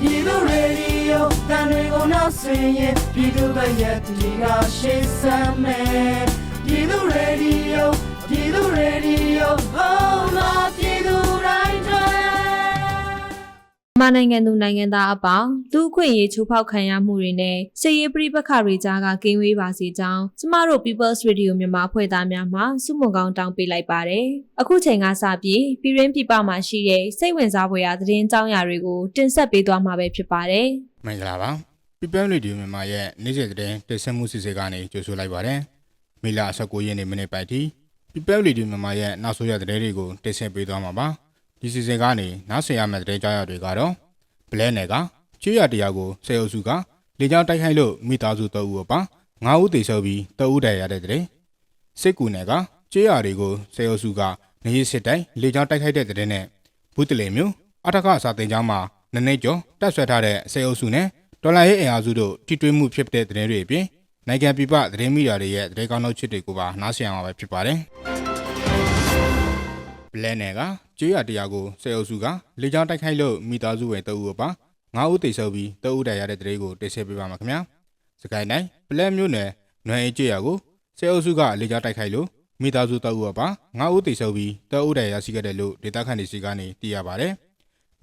ပြည်သူရေဒီယိုတန်တွေကိုနောက်ဆင်ရင်ပြည်သူ့ဘက်ရဲ့ဒီကရှေ့ဆမ်းမယ် န်မာနိုင်ငံသူနိုင်ငံသားအပေါင်းလူအခွင့်အရေးချိုးဖောက်ခံရမှုတွေနဲ့စစ်ရေးပြိပခါတွေကြားကကင်းဝေးပါစေကြောင်းကျမတို့ People's Radio မြန်မာဖွဲ့သားများမှစုမုံကောင်းတောင်းပေးလိုက်ပါတယ်။အခုချိန်ကစပြီးပြည်ရင်းပြည်ပမှာရှိတဲ့စိတ်ဝင်စားဖွယ်ရာသတင်းကြောင်းရာတွေကိုတင်ဆက်ပေးသွားမှာပဲဖြစ်ပါတယ်။မင်္ဂလာပါ People Radio မြန်မာရဲ့နေ့စဉ်သတင်းတင်ဆက်မှုစီစဉ်ကနေကြိုဆိုလိုက်ပါတယ်မေလ19ရက်နေ့မိနစ်ပိုင်းထိ People Radio မြန်မာရဲ့နောက်ဆုံးရသတင်းတွေကိုတင်ဆက်ပေးသွားမှာပါ ဒီစီစဉ်ကနေနောက်ဆက်ရမယ့်သတင်းကြားရတွေကတော့ဘလဲနယ်ကကျွေးရတရားကိုစေအုပ်စုကလေကြောင်းတိုက်ခိုက်လို့မိသားစု3ဦးအပါ9ဦးသေဆုံးပြီး3ဦးဒဏ်ရာရတဲ့တဲ့စစ်ကူနယ်ကကျွေးရတွေကိုစေအုပ်စုကနေရီစစ်တိုင်းလေကြောင်းတိုက်ခိုက်တဲ့တဲ့နဲ့ဘူးတလေမျိုးအထက်ကစာတင်ကျောင်းမှာနည်းနည်းကျော်တက်ဆွဲထားတဲ့စေအုပ်စုနဲ့ဒေါ်လာရေးအင်အားစုတို့ထိတွေ့မှုဖြစ်တဲ့တဲ့တွေအပြင်နိုင်ငံပြပသတင်းမီဒီယာတွေရဲ့သတင်းကောင်းထုတ်ချစ်တွေကိုပါနားဆင်ရမှာပဲဖြစ်ပါတယ်ဘလဲနယ်က ကျွေးရတရားကိုစေအုပ်စုကလေကြောင်းတိုက်ခိုက်လို့မိသားစုဝင်3ဦးအပါ9ဦးသေဆုံးပြီး3ဦးဒဏ်ရာရတဲ့တဲ့ကိုတင်ဆက်ပေးပါမှာခင်ဗျာစကိုင်းတိုင်းပလဲမျိုးနယ်နွယ်အေးကျွေးရကိုစေအုပ်စုကလေကြောင်းတိုက်ခိုက်လို့မိသားစု3ဦးအပါ9ဦးသေဆုံးပြီး3ဦးဒဏ်ရာရရှိခဲ့တယ်လို့ဒေသခံတွေစီကနေသိရပါတယ်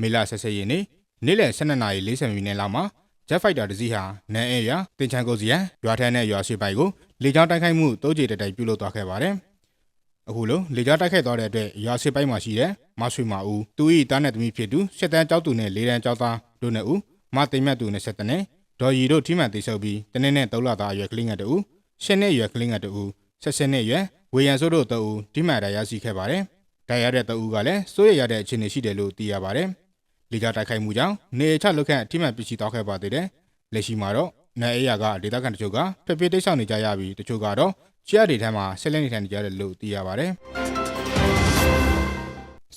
မေလ16ရက်နေ့နေ့လယ်12:40မိနစ်လောက်မှာ Jet Fighter တစ်စီးဟာနန်းအဲရတင်ချန်ကိုစီယံရွာထန်းနဲ့ရွာရှိပိုက်ကိုလေကြောင်းတိုက်ခိုက်မှုတိုးကြိတ်တိုက်ပြုလုပ်သွားခဲ့ပါတယ်။အခုလိုလေကြောင်းတိုက်ခိုက်သွားတဲ့အတွက်ရွာရှိပိုက်မှာရှိတဲ့ မဆွေမာဦးသူ၏တားနဲ့သမီးဖြစ်သူရှစ်တန်းကျောက်သူနဲ့လေးတန်းကျောက်သားတို့နဲ့ဦးမသိမ့်မြတ်သူနဲ့ဆက်တနဲ့ဒေါ်ရီတို့ထိမှန်တိဆုပ်ပြီးတနေ့နဲ့သုံးလသားအရွယ်ကလေးငယ်တူရှစ်နှစ်အရွယ်ကလေးငယ်တူဆက်ဆက်နှစ်အရွယ်ဝေယံစိုးတို့တူထိမှန်တရားရှိခဲ့ပါတယ်။တရားရတဲ့တူကလည်းစိုးရရတဲ့အခြေအနေရှိတယ်လို့သိရပါတယ်။လေကြောင်းတိုက်ခိုက်မှုကြောင့်နေချလုတ်ခန့်အထိမှန်ပစ္စည်းတောက်ခဲ့ပါသေးတယ်။လက်ရှိမှာတော့နယ်အေးရကဒေသခံတချို့ကဖက်ဖေးတိတ်ဆောင်နေကြရပြီးတချို့ကတော့ချရတွေထမ်းမှာဆက်လက်နေထိုင်နေကြတယ်လို့သိရပါတယ်။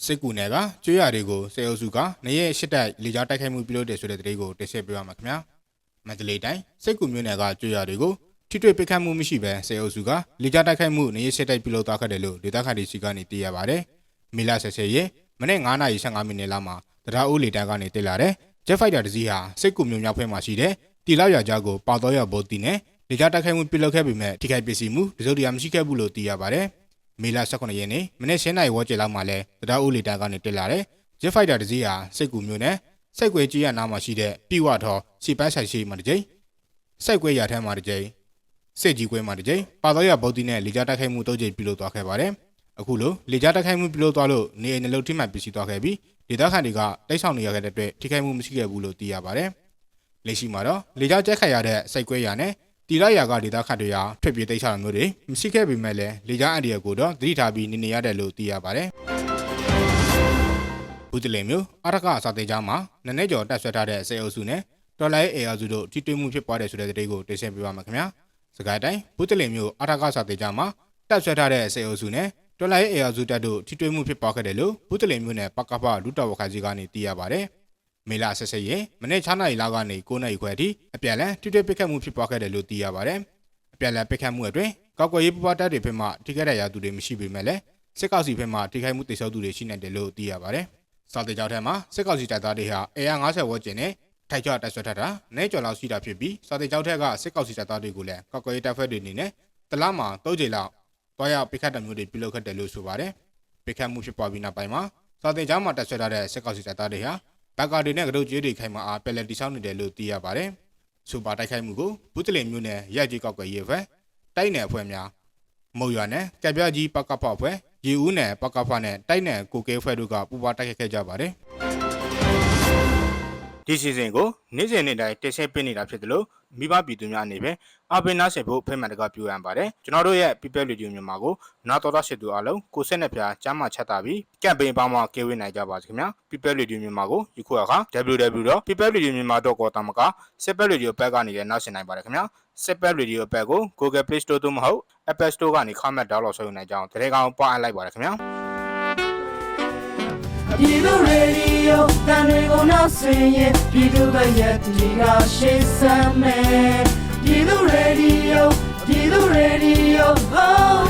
စစ်ကူနယ်ကကျွေးရတွေကိုစေအုပ်စုကနေရဲ့ရှစ်တိုက်လေကြောင်းတိုက်ခိုက်မှုပြုလုပ်တယ်ဆိုတဲ့သတင်းကိုတင်ဆက်ပေးပါမယ်ခင်ဗျာ။မန္တလေးတိုင်းစစ်ကူမြို့နယ်ကကျွေးရတွေကိုထိတွေ့ပိတ်ခတ်မှုမရှိဘဲစေအုပ်စုကလေကြောင်းတိုက်ခိုက်မှုနေရဲ့ရှစ်တိုက်ပြုလုပ်သွားခဲ့တယ်လို့ဒေသခံတွေစီကနေသိရပါတယ်။မီလာဆက်ဆက်ရဲ့မနေ့9:55မိနစ်လောက်မှာတရားဦးလေတန်းကနေတက်လာတဲ့ Jet Fighter တစ်စီးဟာစိတ်ကူမျိုးမြောက်ဖက်မှာရှိတဲ့တီလောက်ရကြားကိုပေါတော့ရဘိုတီနဲ့လေကြောင်းတိုက်ခိုက်မှုပြုလုပ်ခဲ့ပေမဲ့ထိခိုက်ပစ္စည်းမှုတစုံတရာမရှိခဲ့ဘူးလို့သိရပါတယ်။ မေလ18ရက်နေ့မနေ့ရှင်းနိုင်ဝေါ်ကျလောက်မှာလဲတရားဦးလေတန်းကနေတက်လာတဲ့ Jet Fighter တစ်စီးဟာစိတ်ကူမျိုးနဲ့စိတ်ကွဲကြီးရနားမှာရှိတဲ့ပြိဝထော်စီပန်းဆိုင်ရှိမှတစ်ကြိမ်စိတ်ကွဲရထမ်းမှာတစ်ကြိမ်စစ်ကြီးကွဲမှာတစ်ကြိမ်ပါတော့ရဘိုတီနဲ့လေကြောင်းတိုက်ခိုက်မှုတုံးကြိမ်ပြုလုပ်သွားခဲ့ပါတယ်။အခုလိုလေကြောင်းတိုက်ခိုက်မှုပြုလုပ်သွားလို့နေအိမ်နှလုံးထိမှန်ပစ္စည်းသွားခဲ့ပြီးဒေသခံတွေကတိုက်ဆောင်နေရခဲ့တဲ့အတွက်ထိခိုက်မှုမရှိခဲ့ဘူးလို့သိရပါတယ်။လက်ရှိမှာတော့လေကြောင်းကျက်ခတ်ရတဲ့စိတ်ကွဲရနဲ့ တီလာရာကဒေသခံတွေဟာထွက်ပြေးတိတ်ဆောင်မျိုးတွေမရှိခဲ့ပေမဲ့လည်းလေကြောင်းအန်ဒီရကိုတော့သတိထားပြီးနေနေရတယ်လို့သိရပါတယ်။ဘူးတလေမျိုးအရကအစာသေးချာမှာနည်းနည်းကျော်တက်ဆွဲထားတဲ့စေအုပ်စုနဲ့တော်လိုင်းအေယာစုတို့ထိတွေ့မှုဖြစ်ပွားတယ်ဆိုတဲ့သတင်းကိုတင်ဆက်ပေးပါမယ်ခင်ဗျာ။စကိုင်းတိုင်းဘူးတလေမျိုးအရကစာသေးချာမှာတက်ဆွဲထားတဲ့စေအုပ်စုနဲ့တော်လိုင်းအေယာစုတက်တို့ထိတွေ့မှုဖြစ်ပွားခဲ့တယ်လို့ဘူးတလေမျိုးနဲ့ပကပလူတော်ဝခိုင်စီကနေသိရပါတယ်။ မေလဆက်ဆက်ရင်မနေ့6နာရီလောက်ကနေ9နာရီခွဲအထိအပြန်လန်ထိတွေ့ပစ်ခတ်မှုဖြစ်ပွားခဲ့တယ်လို့သိရပါတယ်။အပြန်လန်ပစ်ခတ်မှုအတွင်းကောက်ကွယ်ရေးပပတက်တွေဖက်မှထိခိုက်တဲ့ရာသူတွေမရှိပေမဲ့လည်းစစ်ကောက်စီဖက်မှထိခိုက်မှုတိစောသူတွေရှိနေတယ်လို့သိရပါတယ်။စောက်တေကြောက်ထဲမှာစစ်ကောက်စီတပ်သားတွေဟာ AR50 ဝန်းကျင်နဲ့ထိုက်ကြတက်ဆွဲထားတာနဲကြော်လောက်ရှိတာဖြစ်ပြီးစောက်တေကြောက်ထက်ကစစ်ကောက်စီတပ်သားတွေကိုလည်းကောက်ကွယ်ရေးတပ်ဖွဲ့တွေအနေနဲ့တလားမှာ၃ကြိမ်လောက်တွားရပိခတ်တမျိုးတွေပြုလုပ်ခဲ့တယ်လို့ဆိုပါတယ်။ပိခတ်မှုဖြစ်ပွားပြီးနောက်ပိုင်းမှာစောက်တေကြောက်မှာတက်ဆွဲထားတဲ့စစ်ကောက်စီတပ်သားတွေဟာ ဘက်ကာတွေနဲ့ကတုတ်ကြီးတွေခိုင်မာအားပယ်လက်တိဆောက်နေတယ်လို့သိရပါတယ်။စူပါတိုက်ခိုက်မှုကိုဘူးတလင်မျိုးနဲ့ရက်ကြီးကောက်ကွယ်ရေးဖွဲ့တိုက်နယ်အဖွဲ့များမုံရွာနဲ့ကက်ပြကြီးပကဖအဖွဲ့ရေဦးနယ်ပကဖနဲ့တိုက်နယ်ကိုကဲဖွဲ့တို့ကပူပါတိုက်ခိုက်ခဲ့ကြပါတယ်။ဒီစီစဉ်ကိုနေ့စဉ်နေ့တိုင်းတင်ဆက်ပေးနေတာဖြစ်တယ်လို့ မိဘပြည်သူများအနေနဲ့အပင်နာဆင်ဖို့ဖိမှန်တကပြုရန်ပါတယ်ကျွန်တော်တို့ရဲ့ People Radio မြန်မာကိုနာတော်တော်ရှိသူအားလုံးကိုဆက်နဲ့ဖျားကျမ်းမာချက်တာပြီးကမ်ပိန်းပေါင်းမှာကဲဝေးနိုင်ကြပါစေခင်ဗျာ People Radio မြန်မာကိုယခုအခါ www.peopleradio.myanmar.com တမက Super Radio ဘက်ကနေလည်းနောက်ဆင်နိုင်ပါတယ်ခင်ဗျာ Super Radio ဘက်ကို Google Play Store သို့မဟုတ် Apple Store ကနေခမတ် download ဆွဲနိုင်ကြအောင်တရေကောင်ပွားအပ်လိုက်ပါတယ်ခင်ဗျာ ပြည်သူရေဒီယိုတန်တွေကိုနောက်ဆင်ရင်ပြည်သူ့ဘက်ရဲ့ဒီကရှေ့ဆမ်းမယ်ပြည်သူရေဒီယိုပြည်သူရေဒီယိုဟောလာပြည်သူတိုင်းတွေ